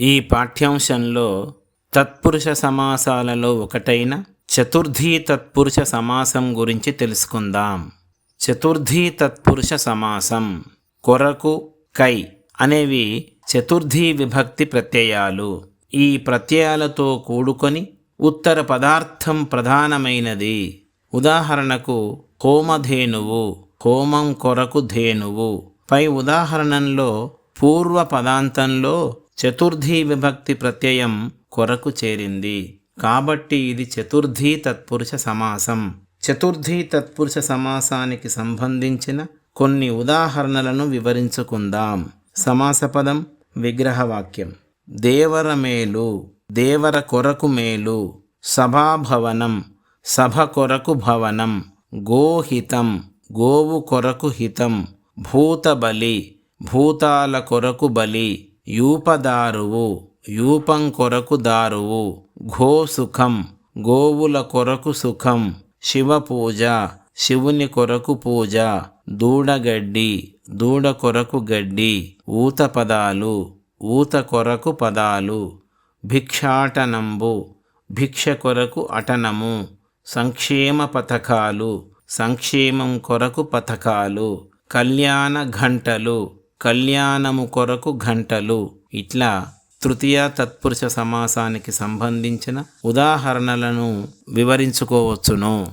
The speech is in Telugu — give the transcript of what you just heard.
ఈ పాఠ్యాంశంలో తత్పురుష సమాసాలలో ఒకటైన చతుర్థీ తత్పురుష సమాసం గురించి తెలుసుకుందాం. చతుర్థీ తత్పురుష సమాసం కొరకు కై అనేవి చతుర్థీ విభక్తి ప్రత్యయాలు. ఈ ప్రత్యయాలతో కూడుకొని ఉత్తర పదార్థం ప్రధానమైనది. ఉదాహరణకు హోమధేనువు హోమం కొరకు ధేనువు. పై ఉదాహరణంలో పూర్వ పదాంతంలో చతుర్థీ విభక్తి ప్రత్యయం కొరకు చేరింది. కాబట్టి ఇది చతుర్థీ తత్పురుష సమాసం. చతుర్థీ తత్పురుష సమాసానికి సంబంధించిన కొన్ని ఉదాహరణలను వివరించుకుందాం. సమాస పదం విగ్రహవాక్యం. దేవర మేలు దేవర కొరకు మేలు సభాభవనం సభ కొరకు భవనం గోహితం గోవు కొరకు హితం భూతబలి భూతాల కొరకు బలి యూపదారువు యూపం కొరకు దారువు ఘోసుఖం గోవుల కొరకు సుఖం శివపూజ శివుని కొరకు పూజ దూడగడ్డి దూడ కొరకు గడ్డి ఊత పదాలు ఊత కొరకు పదాలు భిక్షాటనంబు భిక్ష కొరకు అటనము సంక్షేమ పథకాలు సంక్షేమం కొరకు పథకాలు కళ్యాణ ఘంటలు కళ్యాణము కొరకు గంటలు. ఇట్లా తృతీయ తత్పురుష సమాసానికి సంబంధించిన ఉదాహరణలను వివరించుకోవచ్చును.